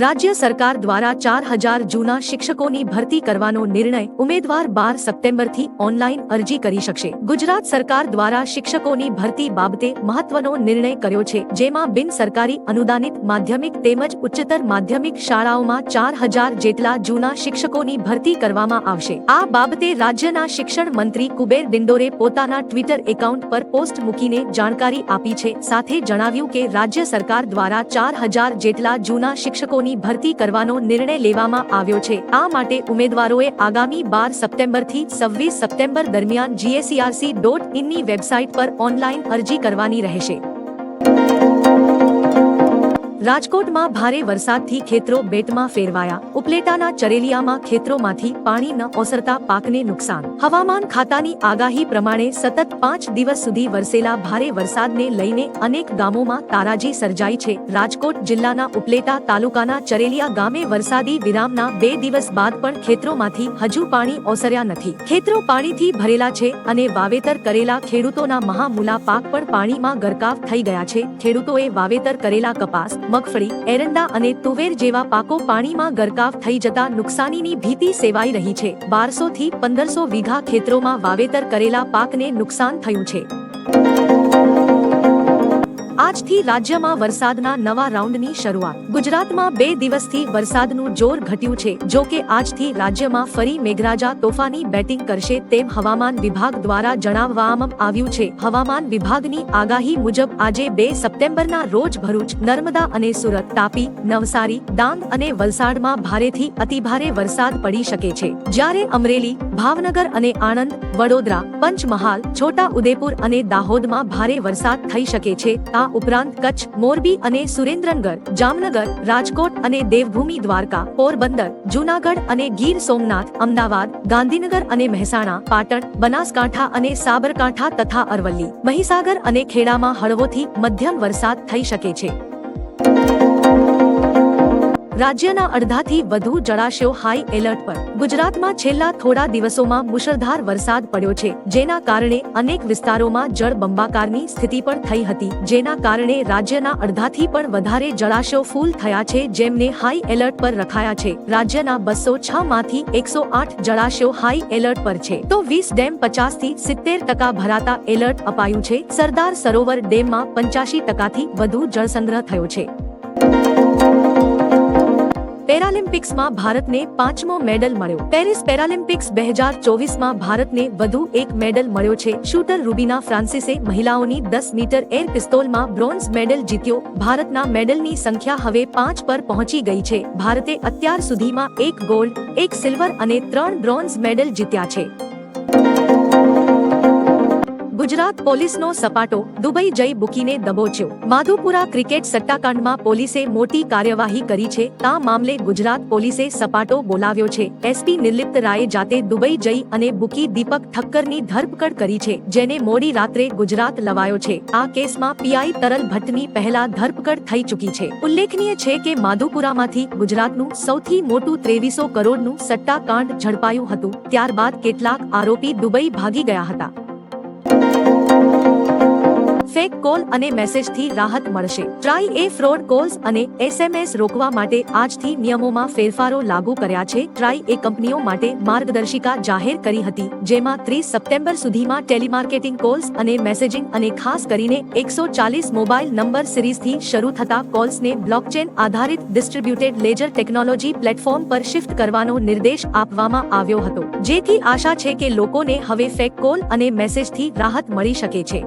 રાજ્ય સરકાર દ્વારા ચાર હજાર જૂના શિક્ષકોની ભરતી કરવાનો નિર્ણય ઉમેદવાર બાર સપ્ટેમ્બરથી ઓનલાઈન અરજી કરી શકશે. ગુજરાત સરકાર દ્વારા શિક્ષકોની ભરતી બાબતે મહત્વનો નિર્ણય કર્યો છે, જેમાં બિન સરકારી અનુદાનિત માધ્યમિક તેમજ ઉચ્ચતર માધ્યમિક શાળાઓમાં ચાર હજાર જેટલા જૂના શિક્ષકોની ભરતી કરવામાં આવશે. આ બાબતે રાજ્યના શિક્ષણ મંત્રી કુબેર ડિંડોરે પોતાના ટ્વિટર એકાઉન્ટ પર પોસ્ટ મૂકીને જાણકારી આપી છે, સાથે જણાવ્યું કે રાજ્ય સરકાર દ્વારા ચાર હજાર જેટલા જૂના શિક્ષકોની ભરતી કરવાનો નિર્ણય લેવામાં આવ્યો છે. આ માટે ઉમેદવારોએ આગામી બાર સપ્ટેમ્બરથી છવ્વીસ સપ્ટેમ્બર દરમિયાન જીએસસીઆરસી ડોટ ઇનની વેબસાઇટ પર ઓનલાઈન અરજી કરવાની રહેશે. રાજકોટમાં ભારે વરસાદથી ખેતરો બેટમાં ફેરવાયા. ઉપલેટાના ચરેલિયામાં ખેતરોમાંથી પાણી ન ઓસરતા પાકને નુકસાન. હવામાન ખાતાની આગાહી પ્રમાણે સતત પાંચ દિવસ સુધી વરસેલા ભારે વરસાદને લઈને અનેક ગામોમાં તારાજી સર્જાઈ છે. રાજકોટ જિલ્લાના ઉપલેટા તાલુકાના ચરેલિયા ગામે વરસાદી વિરામના બે દિવસ બાદ પણ ખેતરોમાંથી હજુ પાણી ઓસર્યા નથી. ખેતરો પાણીથી ભરેલા છે અને વાવેતર કરેલા ખેડૂતોના મહામૂલા પાક પણ પાણીમાં ગરકાવ થઈ ગયા છે. ખેડૂતોએ વાવેતર કરેલા કપાસ મગફળી, એરંડા અને તુવેર જેવા પાકો પાણીમાં ગરકાવ થઈ જતા નુકસાનીની ભીતિ સેવાઈ રહી છે. બારસો થી પંદરસો વીઘા ખેતરોમાં વાવેતર કરેલા પાકને નુકસાન થયું છે. આજથી રાજ્યમાં વરસાદના નવા રાઉન્ડની શરૂઆત. ગુજરાતમાં બે દિવસથી વરસાદનું જોર ઘટ્યું છે. જો કે આજથી રાજ્યમાં ફરી મેઘરાજા તોફાની બેટિંગ કરશે તેમ હવામાન વિભાગ દ્વારા જણાવવામાં આવ્યું છે. હવામાન વિભાગની આગાહી મુજબ આજે બે સપ્ટેમ્બરના રોજ ભરૂચ, નર્મદા અને સુરત તાપી, નવસારી, ડાંગ અને વલસાડમાં ભારેથી અતિભારે વરસાદ પડી શકે છે. જ્યારે અમરેલી, ભાવનગર અને આણંદ, વડોદરા, પંચમહાલ છોટા ઉદેપુર અને દાહોદમાં ભારે વરસાદ થઈ શકે છે. આ ઉપરાંત કચ્છ, મોરબી અને સુરેન્દ્રનગર, જામનગર, રાજકોટ અને દેવભૂમિ, દ્વારકા, પોરબંદર, જૂનાગઢ અને ગીર સોમનાથ, અમદાવાદ, ગાંધીનગર અને મહેસાણા, પાટણ, બનાસકાંઠા અને સાબરકાંઠા તથા અરવલ્લી, મહીસાગર અને ખેડામાં હળવોથી મધ્યમ વરસાદ થઈ શકે છે. રાજ્યના અડધાથી વધુ જળાશયો હાઈ એલર્ટ પર. ગુજરાતમાં છેલ્લા થોડા દિવસોમાં મુશળધાર વરસાદ પડ્યો છે, જેના કારણે અનેક વિસ્તારોમાં જળ બંબાકારની સ્થિતિ પણ થઈ હતી, જેના કારણે રાજ્યના અડધાથી પણ વધારે જળાશયો ફૂલ થયા છે, જેમને હાઈ એલર્ટ પર રખાયા છે. રાજ્યના બસો છ માંથી એકસો આઠ જળાશયો હાઈ એલર્ટ પર છે. તો વીસ ડેમ પચાસથી સિત્તેર ટકા ભરાતા એલર્ટ અપાયું છે. સરદાર સરોવર ડેમમાં પંચ્યાસી ટકાથી વધુ જળસંગ્રહ થયો છે. પેરાલિમ્પિક્સમાં ભારતને પાંચમો મેડલ મળ્યો. પેરિસ પેરાલિમ્પિક્સ બે હજાર ચોવીસમાં ભારતને વધુ એક મેડલ મળ્યો છે. શૂટર રૂબીના ફ્રાન્સિસે મહિલાઓની દસ મીટર એર પિસ્તોલમાં બ્રોન્ઝ મેડલ જીત્યો. ભારતના મેડલની સંખ્યા હવે પાંચ પર પહોંચી ગઈ છે. ભારતે અત્યાર સુધીમાં એક ગોલ્ડ, એક સિલ્વર અને ત્રણ બ્રોન્ઝ મેડલ જીત્યા છે. ગુજરાત પોલીસનો સપાટો દુબઈ જઈ બુકીને દબોચ્યો. માધુપુરા ક્રિકેટ સટ્ટાકાંડમાં પોલીસે મોટી કાર્યવાહી કરી છે. આ મામલે ગુજરાત પોલીસે સપાટો બોલાવ્યો છે. એસપી નિર્લિપ્ત રાયે જાતે દુબઈ જઈ અને બુકી દીપક ઠક્કરની ધરપકડ કરી છે, જેને મોડી રાત્રે ગુજરાત લવાયો છે. આ કેસમાં પીઆઈ તરલ ભટ્ટની પહેલા ધરપકડ થઈ ચૂકી છે. ઉલ્લેખનીય છે કે માધુપુરામાંથી ગુજરાતનું સૌથી મોટું ત્રેવીસો કરોડનું સટ્ટાકાંડ ઝડપાયું હતું. ત્યારબાદ કેટલાક આરોપી દુબઈ ભાગી ગયા હતા. ફેક કોલ અને મેસેજથી રાહત મળશે. ટ્રાય એ ફ્રોડ કોલ્સ અને એસએમએસ રોકવા માટે આજથી નિયમોમાં ફેરફારો લાગુ કર્યા છે. ટ્રાય એ કંપનીઓ માટે માર્ગદર્શિકા જાહેર કરી હતી, જેમાં ત્રીસ સપ્ટેમ્બર સુધીમાં ટેલિમાર્કેટિંગ કોલ્સ અને મેસેજિંગ અને ખાસ કરીને એકસો ચાલીસ મોબાઈલ નંબર સિરીઝથી શરૂ થતા કોલ્સને બ્લોકચેન આધારિત ડિસ્ટ્રીબ્યુટેડ લેજર ટેકનોલોજી પ્લેટફોર્મ પર શિફ્ટ કરવાનો નિર્દેશ આપવામાં આવ્યો હતો. જેથી આશા છે કે લોકોને હવે ફેક કોલ અને મેસેજથી રાહત મળી શકે છે.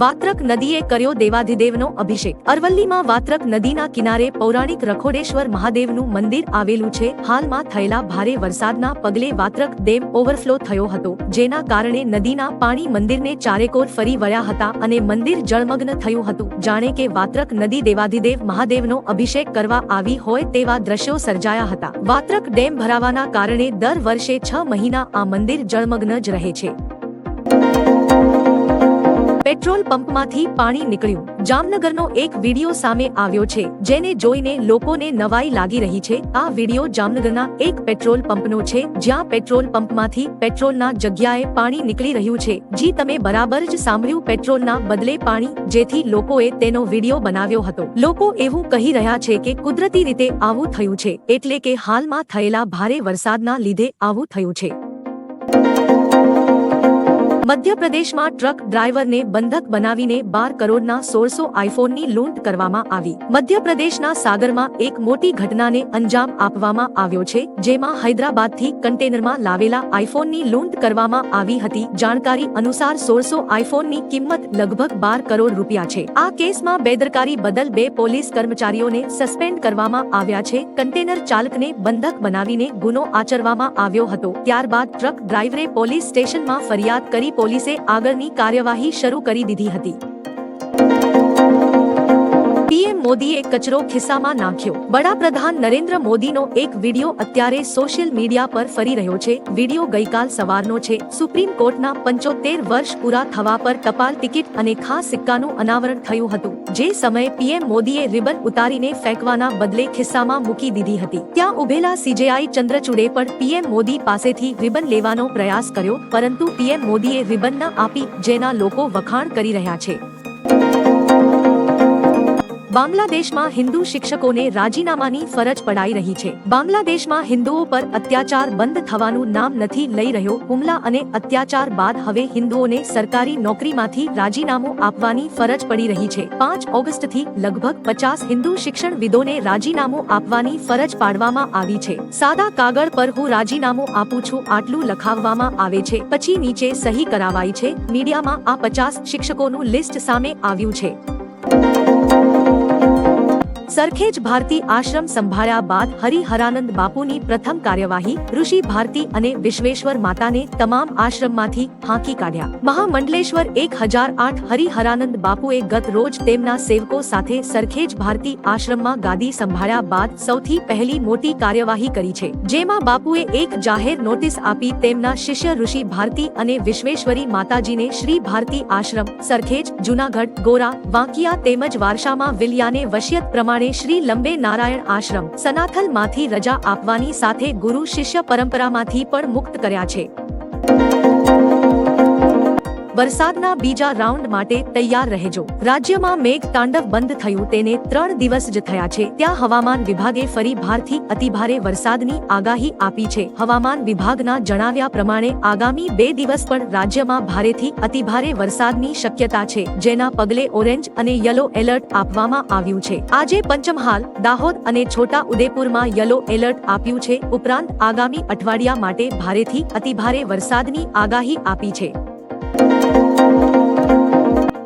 વાત્રક નદીએ કર્યો દેવાધિદેવનો અભિષેક. અરવલ્લીમાં વાત્રક નદીના કિનારે પૌરાણિક રખોડેશ્વર મહાદેવનું મંદિર આવેલું છે. હાલમાં થયેલા ભારે વરસાદના પગલે વાત્રક ડેમ ઓવરફ્લો થયો હતો, જેના કારણે નદીના પાણી મંદિરને ચારેકોર ફરી વળ્યા હતા અને મંદિર જળમગ્ન થયું હતું. જાણે કે વાત્રક નદી દેવાધિદેવ મહાદેવનો અભિષેક કરવા આવી હોય તેવા દ્રશ્યો સર્જાયા હતા. વાત્રક ડેમ ભરાવાના કારણે દર વર્ષે છ મહિના આ મંદિર જળમગ્ન જ રહે છે. પેટ્રોલ પંપમાંથી પાણી નીકળ્યું. જામનગરનો એક વીડિયો સામે આવ્યો છે, જેને જોઈને લોકોને નવાઈ લાગી રહી છે. આ વીડિયો જામનગરના એક પેટ્રોલ પંપનો છે, જ્યાં પેટ્રોલ પંપમાંથી પેટ્રોલના જગ્યાએ પાણી નીકળી રહ્યું છે. જી તમે બરાબર જ સાંભળ્યું, પેટ્રોલના બદલે પાણી, જેથી લોકોએ તેનો વિડિયો બનાવ્યો હતો. લોકો એવું કહી રહ્યા છે કે કુદરતી રીતે આવું થયું છે, એટલે કે હાલમાં થયેલા ભારે વરસાદના લીધે આવું થયું છે. મધ્યપ્રદેશમાં ટ્રક ડ્રાઈવરને બંધક બનાવીને બાર કરોડના સોળસો આઈફોનની લૂંટ કરવામાં આવી. મધ્યપ્રદેશના સાગરમાં એક મોટી ઘટનાને અંજામ આપવામાં આવ્યો છે, જેમાં હૈદરાબાદથી કન્ટેનરમાં લાવેલા આઈફોનની લૂંટ કરવામાં આવી હતી. જાણકારી અનુસાર સોળસો આઈફોનની કિંમત લગભગ બાર કરોડ રૂપિયા છે. આ કેસમાં બેદરકારી બદલ બે પોલીસ કર્મચારીઓને સસ્પેન્ડ કરવામાં આવ્યા છે. કન્ટેનર ચાલકને બંધક બનાવીને ગુનો આચરવામાં આવ્યો હતો. ત્યારબાદ ટ્રક ડ્રાઈવરે પોલીસ સ્ટેશનમાં ફરિયાદ કરી પોલીસે આગળની કાર્યવાહી શરૂ કરી દીધી હતી. પીએમ મોદીએ કચરો ખિસ્સામાં નાખ્યો. વડાપ્રધાન નરેન્દ્ર મોદીનો એક વિડિયો અત્યારે સોશિયલ મીડિયા પર ફરી રહ્યો છે. વિડિયો ગઈકાલ સવારનો છે. સુપ્રીમ કોર્ટના પંચોતેર વર્ષ પૂરા થવા પર ટપાલ ટિકિટ અને ખાસ સિક્કાનું અનાવરણ થયું હતું. જે સમયે પીએમ મોદીએ રિબન ઉતારીને ફેંકવાના બદલે ખિસ્સામાં મૂકી દીધી હતી. ત્યાં ઉભેલા સીજેઆઈ ચંદ્રચૂડે પણ પીએમ મોદી પાસેથી રિબન લેવાનો પ્રયાસ કર્યો, પરંતુ પીએમ મોદીએ રિબન ન આપી જેના લોકો વખાણ કરી રહ્યા છે. બાંગ્લાદેશમાં હિન્દુ શિક્ષકોને રાજીનામાની ફરજ પડાઈ રહી છે. બાંગ્લાદેશમાં હિન્દુઓ પર અત્યાચાર બંધ થવાનું નામ નથી લઈ રહ્યો. હુમલા અને અત્યાચાર બાદ હવે હિન્દુઓને સરકારી નોકરીમાંથી રાજીનામું આપવાની ફરજ પડી રહી છે. પાંચ ઓગસ્ટથી લગભગ પચાસ હિન્દુ શિક્ષણવિદોને રાજીનામું આપવાની ફરજ પાડવામાં આવી છે. સાદા કાગળ પર હું રાજીનામું આપું છું આટલું લખાવવામાં આવે છે. પછી નીચે સહી કરાવાય છે. મીડિયામાં આ પચાસ શિક્ષકોનું લિસ્ટ સામે આવ્યું છે. સરખેજ ભારતી આશ્રમ સંભાળ્યા બાદ હરિહરાનંદ બાપુની પ્રથમ કાર્યવાહી ઋષિ ભારતી અને વિશ્વેશ્વર માતાને તમામ આશ્રમમાંથી હાંકી કાઢ્યા. મહામંડલેશ્વર એક હજાર આઠ હરિહરાનંદ બાપુએ ગત રોજ તેમના સેવકો સાથે સરખેજ ભારતી આશ્રમમાં ગાદી સંભાળ્યા બાદ સૌથી પહેલી મોટી કાર્યવાહી કરી છે, જેમાં બાપુએ એક જાહેર નોટિસ આપી તેમના શિષ્ય ઋષિ ભારતી અને વિશ્વેશ્વરી માતાજીને શ્રી ભારતી આશ્રમ, સરખેજ, જુનાગઢ, ગોરા, વાંકિયા તેમજ વારસામાં વિલિયાને વસિયત પ્રમાણે શ્રી લંબે નારાયણ આશ્રમ સનાથલમાંથી રજા આપવાની સાથે ગુરુ શિષ્ય પરંપરામાંથી પણ મુક્ત કર્યા છે. વરસાદના બીજા રાઉન્ડ માટે તૈયાર રહેજો. રાજ્યમાં મેઘ તાંડવ બંધ થયું તેને ત્રણ દિવસ જ થયા છે. ત્યાં હવામાન વિભાગે ફરી ભારથી અતિભારે વરસાદની આગાહી આપી છે. હવામાન વિભાગના જણાવ્યા પ્રમાણે આગામી બે દિવસ પણ રાજ્યમાં ભારેથી અતિભારે વરસાદની શક્યતા છે, જેના પગલે ઓરેન્જ અને યલો એલર્ટ આપવામાં આવ્યું છે. આજે પંચમહાલ, દાહોદ અને છોટા ઉદેપુરમાં યલો એલર્ટ આપ્યું છે. ઉપરાંત આગામી અઠવાડિયા માટે ભારેથી અતિભારે વરસાદની આગાહી આપી છે. Thank you.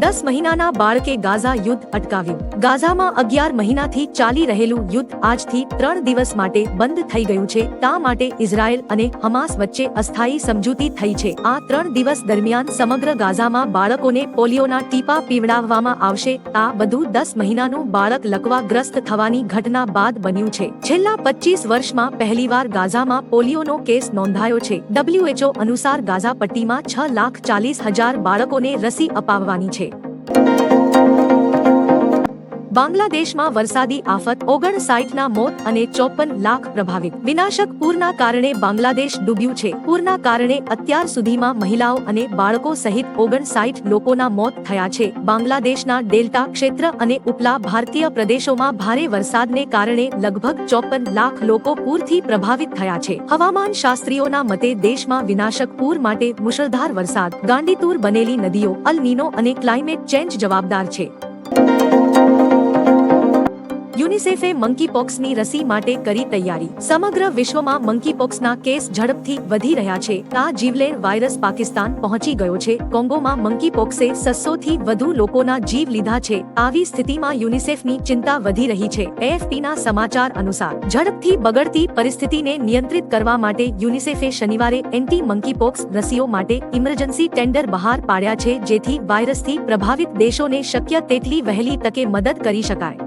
દસ મહિનાના બાળકે ગાઝા યુદ્ધ અટકાવ્યું. ગાઝામાં અગિયાર મહિનાથી ચાલી રહેલું યુદ્ધ આજથી ત્રણ દિવસ માટે બંધ થઈ ગયું છે. તા માટે ઇઝરાયલ અને હમાસ વચ્ચે અસ્થાયી સમજૂતી થઈ છે. આ ત્રણ દિવસ દરમિયાન સમગ્ર ગાઝામાં બાળકોને પોલિયોના ટીપા પીવડાવવામાં આવશે. આ બધું દસ મહિનાનું બાળક લકવાગ્રસ્ત થવાની ઘટના બાદ બન્યું છે. છેલ્લા પચીસ વર્ષમાં પહેલીવાર ગાઝામાં પોલિયોનો કેસ નોંધાયો છે. ડબ્લ્યુએચઓ અનુસાર ગાઝા પટ્ટીમાં છ લાખ ચાલીસ હજાર બાળકોને રસી અપાવવાની છે. બાંગ્લાદેશમાં વરસાદી આફત ઓગણસાઠના મોત અને ચોપન લાખ પ્રભાવિત. વિનાશક પૂરના કારણે બાંગ્લાદેશ ડૂબ્યું છે. પૂરના કારણે અત્યાર સુધીમાં મહિલાઓ અને બાળકો સહિત ઓગણસાઠ લોકોના મોત થયા છે. બાંગ્લાદેશના ડેલ્ટા ક્ષેત્ર અને ઉપલા ભારતીય પ્રદેશોમાં ભારે વરસાદને કારણે લગભગ ચોપન લાખ લોકો પૂરથી પ્રભાવિત થયા છે. હવામાન શાસ્ત્રીઓના મતે દેશમાં વિનાશક પૂર માટે મુશળધાર વરસાદ. ગાંડીતુર બનેલી નદીઓ, અલ નીનો અને ક્લાઇમેટ ચેન્જ જવાબદાર છે. યુનિસેફે મંકીપોક્સની રસી માટે કરી તૈયારી. સમગ્ર વિશ્વમાં મંકીપોક્સના કેસ ઝડપથી વધી રહ્યા છે. આ જીવલેણ વાયરસ પાકિસ્તાન પહોંચી ગયો છે. કોંગોમાં મંકીપોક્સે સસ્સો થી વધુ લોકોના જીવ લીધા છે. આવી સ્થિતિમાં યુનિસેફની ચિંતા વધી રહી છે. એએફપીના સમાચાર અનુસાર, ઝડપથી બગડતી પરિસ્થિતિને નિયંત્રિત કરવા માટે યુનિસેફે શનિવારે એન્ટી મંકીપોક્સ રસીઓ માટે ઇમરજન્સી ટેન્ડર બહાર પાડ્યા છે જેથી વાયરસથી પ્રભાવિત દેશોને શક્ય તેટલી વહેલી તકે મદદ કરી શકાય.